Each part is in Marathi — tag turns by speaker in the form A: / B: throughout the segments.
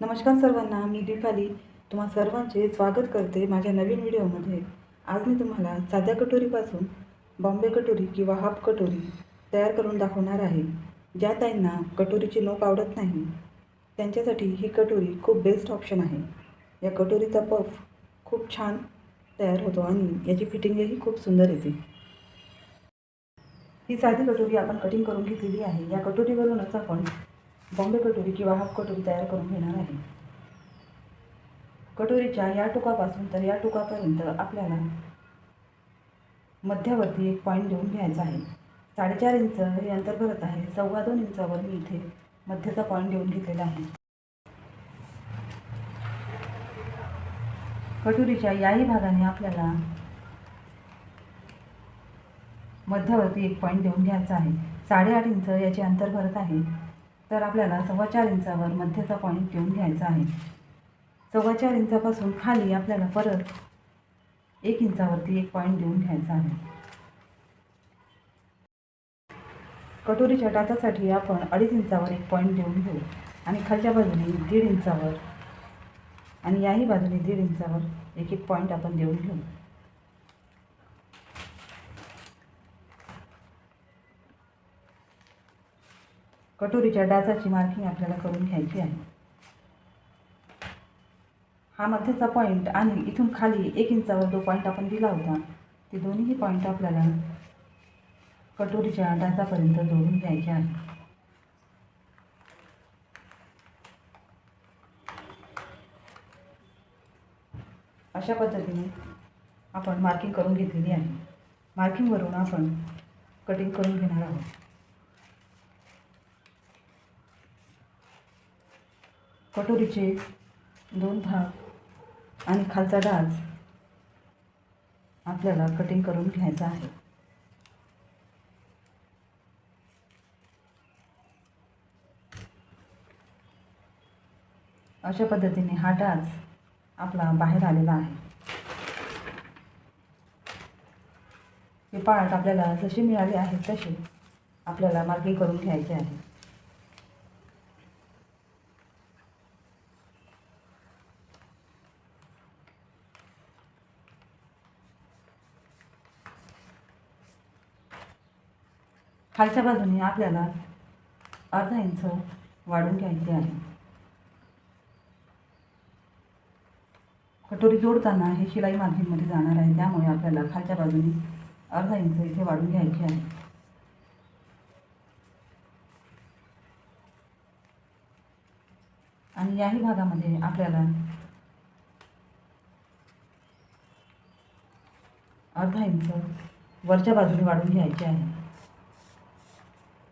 A: नमस्कार सर्वांना मी दीपाली. तुम्हा सर्वांचे स्वागत करते माझ्या नवीन व्हिडिओमध्ये. आज मी तुम्हाला साध्या कटोरीपासून बॉम्बे कटोरी किंवा हाफ कटोरी तयार करून दाखवणार आहे ज्या ताईंना कटोरीची नोक आवडत नाही. त्यांच्यासाठी ही कटोरी खूप बेस्ट ऑप्शन आहे. या कटोरीचा पफ खूप छान तयार होतो आणि याची फिटिंगही खूप सुंदर येते. ही साधी कटोरी आपण कटिंग करून घेतलेली आहे. या कटोरीवरूनच आपण बॉम्बे कटोरी किंवा हाफ कटोरी तयार करून घेणार आहे. कटोरीच्या या टोकापासून तर या टोकापर्यंत आपल्याला मध्यावरती एक पॉईंट देऊन घ्यायचा आहे. साडेचार इंच हे अंतर भरत आहे. सव्वा दोन इंचावर मी इथे मध्याचा पॉईंट देऊन घेतलेला आहे. कटोरीच्या याही भागाने आपल्याला मध्यावरती एक पॉईंट देऊन घ्यायचा आहे. साडेआठ इंच याचे अंतर भरत आहे. तर आपल्याला सव्वा चार इंचावर मध्याचा पॉईंट देऊन घ्यायचा आहे. सव्वा चार इंचापासून खाली आपल्याला परत एक इंचावरती एक पॉईंट देऊन घ्यायचा आहे. कटोरीच्या टाचासाठी आपण अडीच इंचावर एक पॉईंट देऊन घेऊ आणि खालच्या बाजूने दीड इंचावर आणि याही बाजूने दीड इंचावर एक एक पॉईंट आपण देऊन घेऊ. कटोरीच्या डासाची मार्किंग आपल्याला करून घ्यायची आहे. हा मध्येचा पॉईंट आणि इथून खाली एक इंचावर जो पॉईंट आपण दिला होता ते दोन्हीही पॉईंट आपल्याला कटोरीच्या डाचापर्यंत जोडून घ्यायचे आहे. अशा पद्धतीने आपण मार्किंग करून घेतलेली आहे. मार्किंगवरून आपण कटिंग करून घेणार आहोत. कटोरीचे दोन भाग आणि खालचा डाच आपल्याला कटिंग करून घ्यायचा आहे. अशा पद्धतीने हा डाच आपला बाहेर आलेला आहे. हे पार्ट आपल्याला जसे मिळाले आहेत तसे आपल्याला मार्किंग करून घ्यायचे आहे. खालच्या बाजूने आपल्याला अर्धा इंच वाढून घ्यायचे आहे. कटोरी जोडताना हे शिलाई मार्जिनमध्ये जाणार आहे त्यामुळे आपल्याला खालच्या बाजूने अर्धा इंच इथे वाढून घ्यायचे आहे. आणि याही भागामध्ये आपल्याला अर्धा इंच वरच्या बाजूने वाढून घ्यायचे आहे.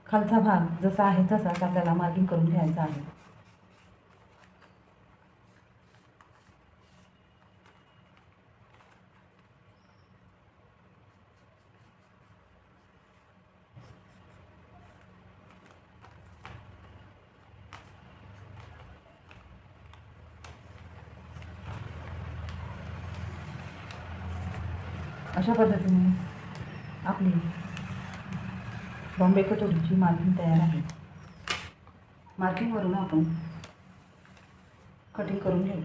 A: खालचा भाग जसा आहे तसाच आपल्याला मार्किंग करून घ्यायचा आहे. अशा पद्धतीने आपली बॉम्बे कटोरीची मार्किंग तयार आहे. मार्किंगवरून आपण कटिंग करून घेऊ.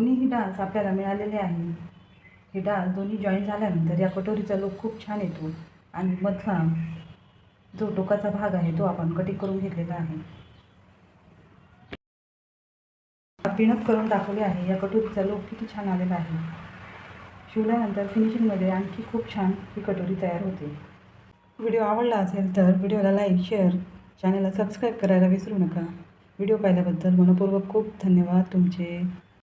A: दोन्हीही डान्स आपल्याला मिळालेले आहे. हे डान्स दोन्ही जॉईन झाल्यानंतर या कटोरीचा लुक खूप छान येतो. आणि मधला जो टोकाचा भाग आहे तो आपण कटिंग करून घेतलेला आहे. पिणअप करून दाखवले आहे. या कटोरीचा लुक किती छान आलेला आहे. शिवल्यानंतर फिनिशिंगमध्ये आणखी खूप छान ही कटोरी तयार होते. व्हिडिओ आवडला असेल तर व्हिडिओला लाईक शेअर चॅनलला सबस्क्राईब करायला विसरू नका. व्हिडिओ पाहिल्याबद्दल मनपूर्वक खूप धन्यवाद तुमचे.